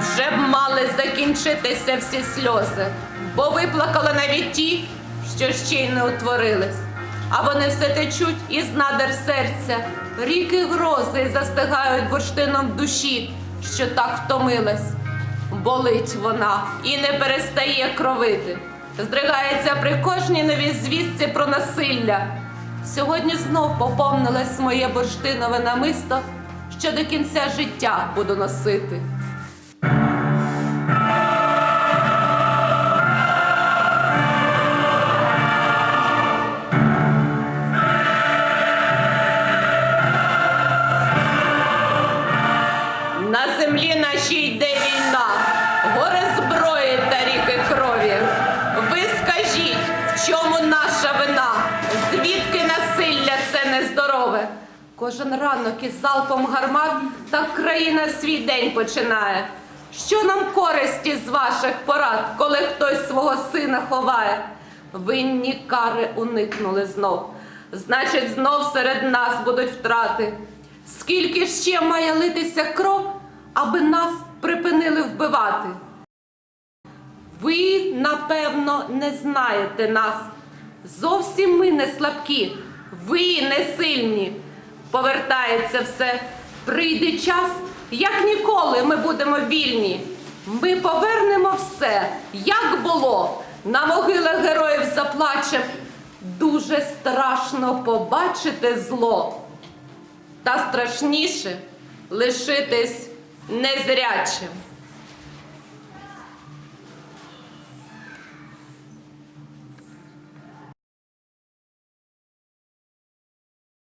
Вже б мали закінчитися всі сльози, бо виплакали навіть ті, що ще й не утворились. А вони все течуть із надер серця, ріки грози застигають бурштином душі, що так втомилась. Болить вона і не перестає кровити. Здригається при кожній новій звістці про насилля. Сьогодні знов поповнилось моє бурштинове намисто, що до кінця життя буду носити. На землі нашій йде війна, горе зброї та ріки крові. Ви скажіть, в чому наша вина? Звідки насилля це нездорове? Кожен ранок із залпом гармат так країна свій день починає. Що нам користі з ваших порад, коли хтось свого сина ховає? Винні кари уникнули знов. Значить, знов серед нас будуть втрати. Скільки ще має литися кров, аби нас припинили вбивати? Ви, напевно, не знаєте нас. Зовсім ми не слабкі, ви не сильні. Повертається все. Прийде час, як ніколи ми будемо вільні. Ми повернемо все, як було. На могилах героїв заплачем. Дуже страшно побачити зло. Та страшніше лишитись незрячим.